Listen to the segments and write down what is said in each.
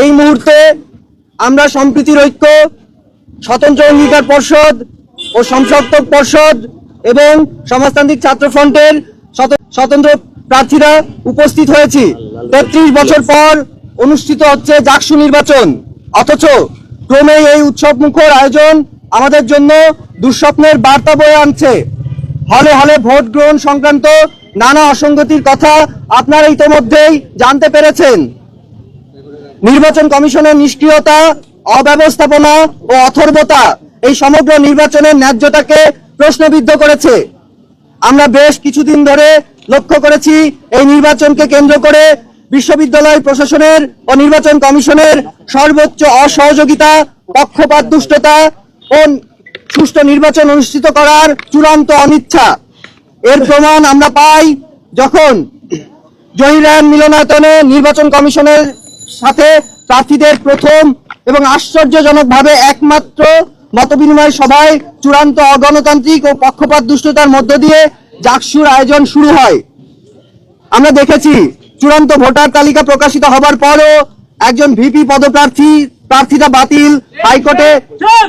এই মুহূর্তে আমরা সম্প্রীতির ঐক্য, স্বতন্ত্র অঙ্গীকার পর্ষদ ও সংসদক পর্ষদ এবং সমাজতান্ত্রিক ছাত্র ফ্রন্টের স্বতন্ত্র প্রার্থীরা উপস্থিত হয়েছি। তেত্রিশ বছর পর অনুষ্ঠিত হচ্ছে জাকসু নির্বাচন। অথচ ক্রমে এই উৎসব মুখর আয়োজন আমাদের জন্য দুঃস্বপ্নের বার্তা বয়ে আনছে। হলে হলে ভোট গ্রহণ সংক্রান্ত নানা অসঙ্গতির কথা আপনারা ইতোমধ্যেই জানতে পেরেছেন। নির্বাচন কমিশনের নিষ্ক্রিয়তা, অব্যবস্থাপনা ও অথর্বতা এই সমগ্র নির্বাচনের ন্যায্যতাকে প্রশ্নবিদ্ধ করেছে। আমরা বেশ কিছুদিন ধরে লক্ষ্য করেছি এই নির্বাচনকে কেন্দ্র করে বিশ্ববিদ্যালয় প্রশাসনের ও নির্বাচন কমিশনের সর্বোচ্চ অসহযোগিতা পক্ষপাত দুষ্টতা ও সুষ্ঠু নির্বাচন অনুষ্ঠিত করার চূড়ান্ত অনিচ্ছা। এর প্রমাণ আমরা পাই যখন জহিরান মিলনায়তনে নির্বাচন কমিশনের সাথে প্রার্থীদের প্রথম এবং আশ্চর্যজনকভাবে একমাত্র মতবিনিময় সভায় চূড়ান্ত অগণতান্ত্রিক ও পক্ষপাত দুষ্টতার মধ্য দিয়ে জাকসুর আয়োজন শুরু হয়। আমরা দেখেছি, চূড়ান্ত ভোটার তালিকা প্রকাশিত হবার পরও একজন ভিপি পদপ্রার্থী, প্রার্থিতা বাতিল। হাইকোর্টে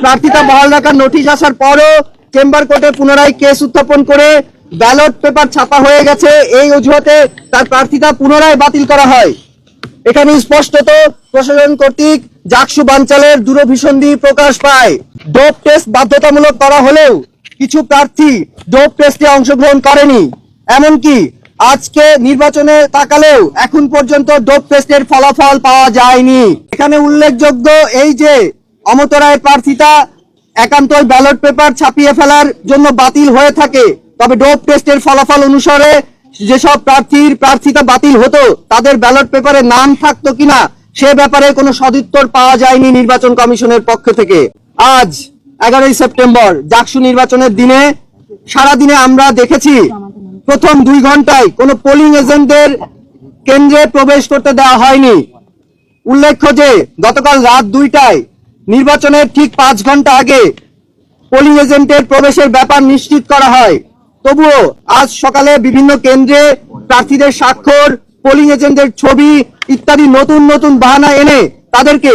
প্রার্থিতা বহাল রাখার নোটিশ আসার পরও চেম্বার কোর্টে পুনরায় কেস উত্থাপন করে ব্যালট পেপার ছাপা হয়ে গেছে। এই অজুহাতে তার প্রার্থিতা পুনরায় বাতিল করা হয়। এখানে স্পষ্টত প্রশাসন কর্তৃক জাকসু বাঞ্চালের দূরভিসন্ধি প্রকাশ পায়। ডোপ টেস্ট বাধ্যতামূলক করা হলেও কিছু প্রার্থী ডোপ টেস্টে অংশগ্রহণ করেনি। এমনকি আজকে নির্বাচনে তাকালেও এখন পর্যন্ত ডোপ টেস্টের ফলাফল পাওয়া যায়নি। এখানে উল্লেখযোগ্য এই যে অমত রায়ের প্রার্থিতা একান্তই ব্যালট পেপার ছাপিয়ে ফেলার জন্য বাতিল হয়ে থাকে। তবে ডোপ টেস্টের ফলাফল অনুসারে যেসব প্রার্থীর প্রার্থিতা বাতিল হতো, তাদের ব্যালট পেপারে নাম থাকতো কিনা, সে ব্যাপারে কোনো সদুত্তর পাওয়া যায়নি নির্বাচন কমিশনের পক্ষ থেকে। আজ এগারোই সেপ্টেম্বর, জাকসু নির্বাচনের দিনে সারা দিনে আমরা দেখেছি, প্রথম দুই ঘন্টায় কোনো পোলিং এজেন্টদের কেন্দ্রে প্রবেশ করতে দেওয়া হয়নি। উল্লেখ্য যে, গতকাল রাত দুইটায়, নির্বাচনের ঠিক পাঁচ ঘণ্টা আগে পোলিং এজেন্টের প্রবেশের ব্যাপার নিশ্চিত করা হয়। তবুও আজ সকালে বিভিন্ন কেন্দ্রে প্রার্থীদের স্বাক্ষর পোলিং এজেন্টের ছবি ইত্যাদি নতুন নতুন বাহানা এনে তাদেরকে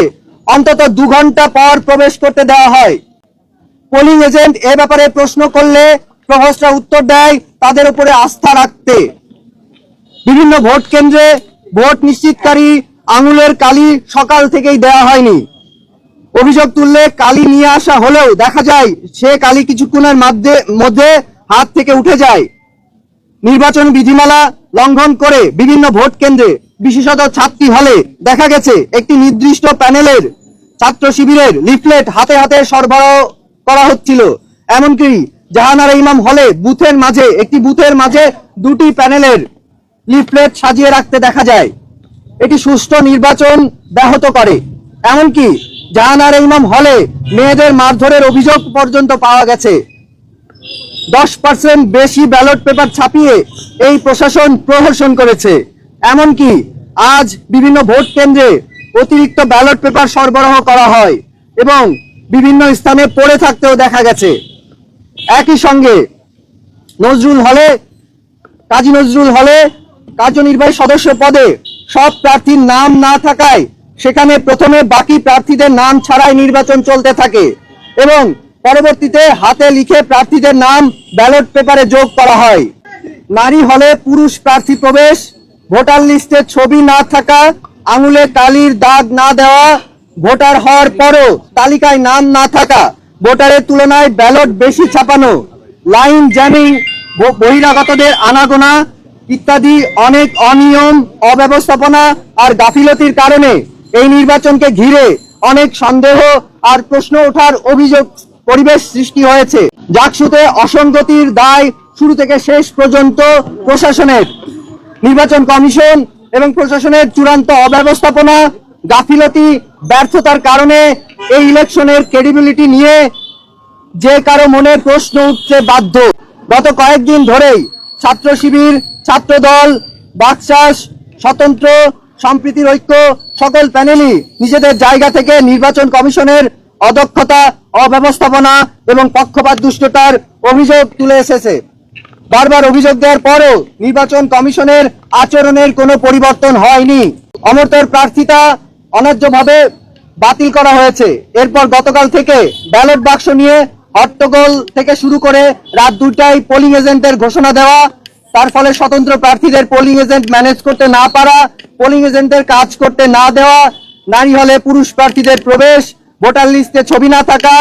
অন্তত দু ঘণ্টা পর প্রবেশ করতে দেওয়া হয়। পোলিং এজেন্ট এ ব্যাপারে প্রশ্ন করলে প্রহসরা উত্তর দেয়, তাদের উপরে আস্থা রাখতে। বিভিন্ন ভোট কেন্দ্রে ভোট নিশ্চিতকারী আঙুলের কালি সকাল থেকেই দেওয়া হয়নি। অভিযোগ তুললে কালি নিয়ে আসা হলেও দেখা যায়, সে কালি কিছুক্ষণের মধ্যে মধ্যে হাত থেকে উঠে যায়। নির্বাচন বিধিমালা লঙ্ঘন করে বিভিন্ন ভোট কেন্দ্রে বিশেষত ছাত্রী হলে দেখা গেছে একটি নির্দিষ্ট প্যানেলের ছাত্র শিবিরের লিফলেট হাতে হাতে সরবরাহ করা হচ্ছিল। এমনকি জাহানারা ইমাম হলে বুথের মাঝে, একটি বুথের মাঝে দুটি প্যানেলের লিফলেট সাজিয়ে রাখতে দেখা যায়। এটি সুষ্ঠু নির্বাচন ব্যাহত করে। এমনকি জাহানারা ইমাম হলে মেয়েদের মারধরের অভিযোগ পর্যন্ত পাওয়া গেছে। দশ পার্সেন্ট বেশি ব্যালট পেপার ছাপিয়ে এই প্রশাসন প্রহসন করেছে। এমনকি আজ বিভিন্ন ভোট কেন্দ্রে অতিরিক্ত ব্যালট পেপার সরবরাহ করা হয় এবং বিভিন্ন স্থানে পড়ে থাকতেও দেখা গেছে। একই সঙ্গে নজরুল হলে, কাজী নজরুল হলে কার্যনির্বাহী সদস্য পদে সব প্রার্থীর নাম না থাকায় সেখানে প্রথমে বাকি প্রার্থীদের নাম ছাড়াই নির্বাচন চলতে থাকে এবং পরবর্তীতে হাতে লিখে প্রার্থীদের নাম ব্যালট পেপারে যোগ করা হয়। নারী হলে পুরুষ প্রার্থী প্রবেশ, ভোটার লিস্টে ছবি না থাকা, আঙুলে কালির দাগ না দেওয়া, ভোটার হওয়ার পরও তালিকায় নাম না থাকা, ভোটারের তুলনায় ব্যালট বেশি ছাপানো, লাইন জ্যামিং বহিরাগতদের আনাগোনা ইত্যাদি অনেক অনিয়ম, অব্যবস্থাপনা আর গাফিলতির কারণে এই নির্বাচনকে ঘিরে অনেক সন্দেহ আর প্রশ্ন ওঠার অভিযোগ পরিবেশ সৃষ্টি হয়েছে। জাকসুতে অসঙ্গতির দায় শুরু থেকে শেষ পর্যন্ত প্রশাসনের। নির্বাচন কমিশন এবং প্রশাসনের চূড়ান্ত অব্যবস্থাপনা, গাফিলতি, ব্যর্থতার কারণে এই ইলেকশনের ক্রেডিবিলিটি নিয়ে যে কারও মনে প্রশ্ন উঠতে বাধ্য। গত কয়েকদিন ধরেই ছাত্র শিবির, ছাত্র দল, বাকশাস, স্বতন্ত্র, সম্প্রীতির ঐক্য সকল প্যানেলই নিজেদের জায়গা থেকে নির্বাচন কমিশনের অদক্ষতা, অব্যবস্থাপনা এবং পক্ষপাত দুষ্টতার অভিযোগ তুলে এসেছে। বারবার অভিযোগ দেওয়ার পরও নির্বাচন কমিশনের আচরণের কোনো পরিবর্তন হয়নি। অমর্তর প্রার্থিতা অন্যায্যভাবে বাতিল করা হয়েছে। এরপর গতকাল থেকে ব্যালট বাক্স নিয়ে হট্টগোল থেকে শুরু করে রাত দুটায় পোলিং এজেন্টের ঘোষণা দেওয়া, তার ফলে স্বতন্ত্র প্রার্থীদের পোলিং এজেন্ট ম্যানেজ করতে না পারা, পোলিং এজেন্টের কাজ করতে না দেওয়া, নারী হলে পুরুষ প্রার্থীদের প্রবেশ ভোটার লিস্টে ছবি না থাকা,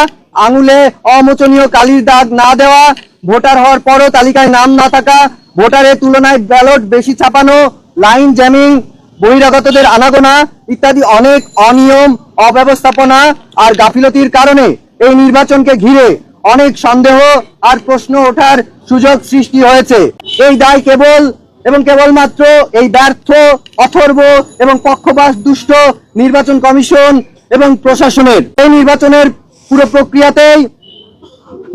আঙুলে অমোচনীয় কালির দাগ না দেওয়া, ভোটার হওয়ার পরও তালিকায় নাম না থাকা, ভোটারের তুলনায় ব্যালট বেশি ছাপানো, লাইন জ্যামিং, বহিরাগতদের আনাগোনা ইত্যাদি অনেক অনিয়ম, অব্যবস্থাপনা আর গাফিলতির কারণে এই নির্বাচনকে ঘিরে অনেক সন্দেহ আর প্রশ্ন ওঠার সুযোগ সৃষ্টি হয়েছে। এই দায় কেবল এবং কেবলমাত্র এই ব্যর্থ, অথর্ব এবং পক্ষপাত দুষ্ট নির্বাচন কমিশন এবং প্রশাসনের এই নির্বাচনের পুরো প্রক্রিয়াতেই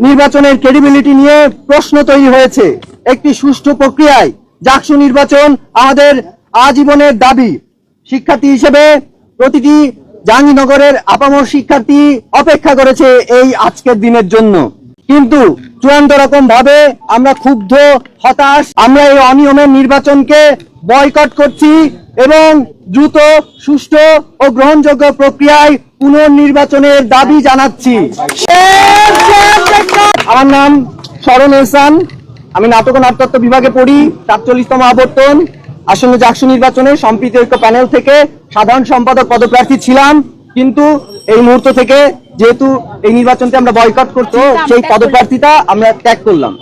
নির্বাচনের ক্রেডিবিলিটি নিয়ে প্রশ্ন তৈরি হয়েছে। একটি সুষ্ঠু প্রক্রিয়ায় জাকসু নির্বাচন আমাদের আজীবনের দাবি। শিক্ষার্থী হিসেবে প্রতিটি জাহাঙ্গীরনগরের আপামর শিক্ষার্থী অপেক্ষা করেছে এই আজকের দিনের জন্য। কিন্তু চূড়ান্ত রকম ভাবে আমরা ক্ষুব্ধ, হতাশ। আমরা এই অনিয়মের নির্বাচনকে বয়কট করছি এবং দ্রুত, সুষ্ঠু ও গ্রহণযোগ্য প্রক্রিয়ায় পুনর্নির্বাচনের দাবি জানাচ্ছি। আমার নাম শরণ এহসান। আমি নাটক ও নাট্যত্ব বিভাগে পড়ি, সাতচল্লিশতম আবর্তন। আসন্ন জাকসু নির্বাচনে সম্প্রীতি ঐক্য প্যানেল থেকে সাধারণ সম্পাদক পদপ্রার্থী ছিলাম। কিন্তু এই মুহূর্ত থেকে যেহেতু এই নির্বাচনকে আমরা বয়কট করছি সেই পদপ্রার্থীটা আমরা ত্যাগ করলাম।